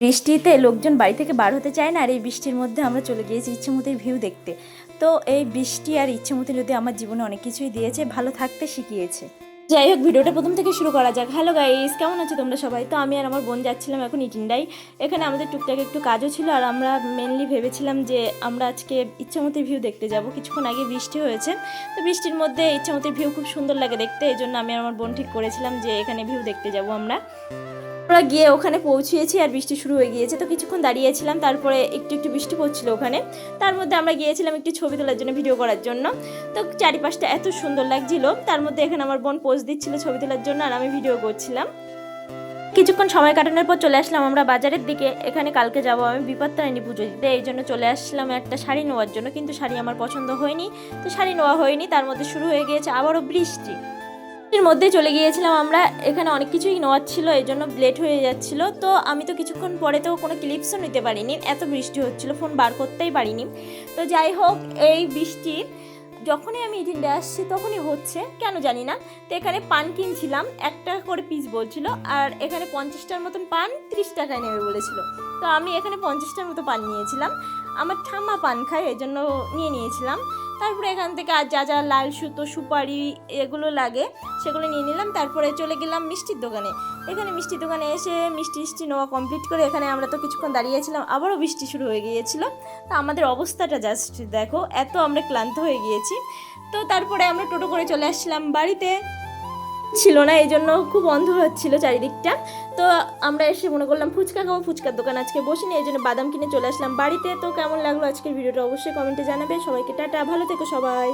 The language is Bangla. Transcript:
বৃষ্টিতে লোকজন বাড়ি থেকে বার হতে চায় না, আর এই বৃষ্টির মধ্যে আমরা চলে গিয়েছি ইচ্ছেমতির ভিউ দেখতে। তো এই বৃষ্টি আর ইচ্ছেমতি যদি আমার জীবনে অনেক কিছুই দিয়েছে, ভালো থাকতে শিখিয়েছে। যাই হোক, ভিডিওটা প্রথম থেকে শুরু করা যাক। হ্যালো গাইস কেমন আছো তোমরা সবাই? তো আমি আর আমার বোন যাচ্ছিলাম এখন ইটিন্ডাই। এখানে আমাদের টুকটাক একটু কাজও ছিল, আর আমরা মেনলি ভেবেছিলাম যে আমরা আজকে ইচ্ছামতির ভিউ দেখতে যাব। কিছুক্ষণ আগে বৃষ্টি হয়েছে, তো বৃষ্টির মধ্যে ইচ্ছামতির ভিউ খুব সুন্দর লাগে দেখতে। এই জন্য আমি আর আমার বোন ঠিক করেছিলাম যে এখানে ভিউ দেখতে যাব আমরা। আমরা গিয়ে ওখানে পৌঁছিয়েছি আর বৃষ্টি শুরু হয়ে গিয়েছে। তো কিছুক্ষণ দাঁড়িয়েছিলাম, তারপরে একটু একটু বৃষ্টি পড়ছিল ওখানে। তার মধ্যে আমরা গিয়েছিলাম একটু ছবি তোলার জন্য, ভিডিও করার জন্য। তো চারিপাশটা এত সুন্দর লাগছিল, তার মধ্যে এখানে আমার বোন পোজ দিচ্ছিল ছবি তোলার জন্য আর আমি ভিডিও করছিলাম। কিছুক্ষণ সময় কাটানোর পর চলে আসলাম আমরা বাজারের দিকে। এখানে কালকে যাব আমি বিপত্তারিণী পুজো দিতে, এই জন্য চলে আসলাম একটা শাড়ি নেওয়ার জন্য। কিন্তু শাড়ি আমার পছন্দ হয়নি। তো শাড়ি নেওয়া হয়নি, তার মধ্যে শুরু হয়ে গিয়েছে আবারও বৃষ্টি। এর মধ্যে চলে গিয়েছিলাম আমরা, এখানে অনেক কিছুই নেওয়ার ছিল এই জন্য লেট হয়ে যাচ্ছিল। তো আমি তো কিছুক্ষণ পরে তো কোনো ক্লিপসও নিতে পারিনি, এত বৃষ্টি হচ্ছিল ফোন বার করতেই পারিনি। তো যাই হোক, এই বৃষ্টি, যখনই আমি ইটিন্ডে আসছি তখনই হচ্ছে, কেন জানি না। তো এখানে পান কিনছিলাম, এক টাকা করে পিস বলছিল, আর এখানে পঞ্চাশটার মতন পান ত্রিশ টাকায় নেবে বলেছিল। তো আমি এখানে পঞ্চাশটার মতো পান নিয়েছিলাম। আমার ঠাম্মা পান খায় এই জন্য নিয়ে নিয়েছিলাম। তারপরে এখান থেকে আর যা যা লাল সুতো, সুপারি এগুলো লাগে, সেগুলো নিয়ে নিলাম। তারপরে চলে গেলাম মিষ্টির দোকানে। এখানে মিষ্টির দোকানে এসে মিষ্টি মিষ্টি নেওয়া কমপ্লিট করে এখানে আমরা তো কিছুক্ষণ দাঁড়িয়েছিলাম, আবারও বৃষ্টি শুরু হয়ে গিয়েছিল। তো আমাদের অবস্থাটা জাস্ট দেখো, এত আমরা ক্লান্ত হয়ে গিয়েছি। তো তারপরে আমরা টোটো করে চলে আসছিলাম বাড়িতে। ছিল না, এই জন্য খুব অন্ধ হচ্ছিল চারিদিকটা। তো আমরা এসে মনে করলাম, ফুচকা খাব, ফুচকার দোকান আজকে বসিনি, এই জন্য বাদাম কিনে চলে আসলাম বাড়িতে। তো কেমন লাগল আজকের ভিডিওটা অবশ্যই কমেন্টে জানাবে। সবাইকে টাটা, ভালো থেকো সবাই।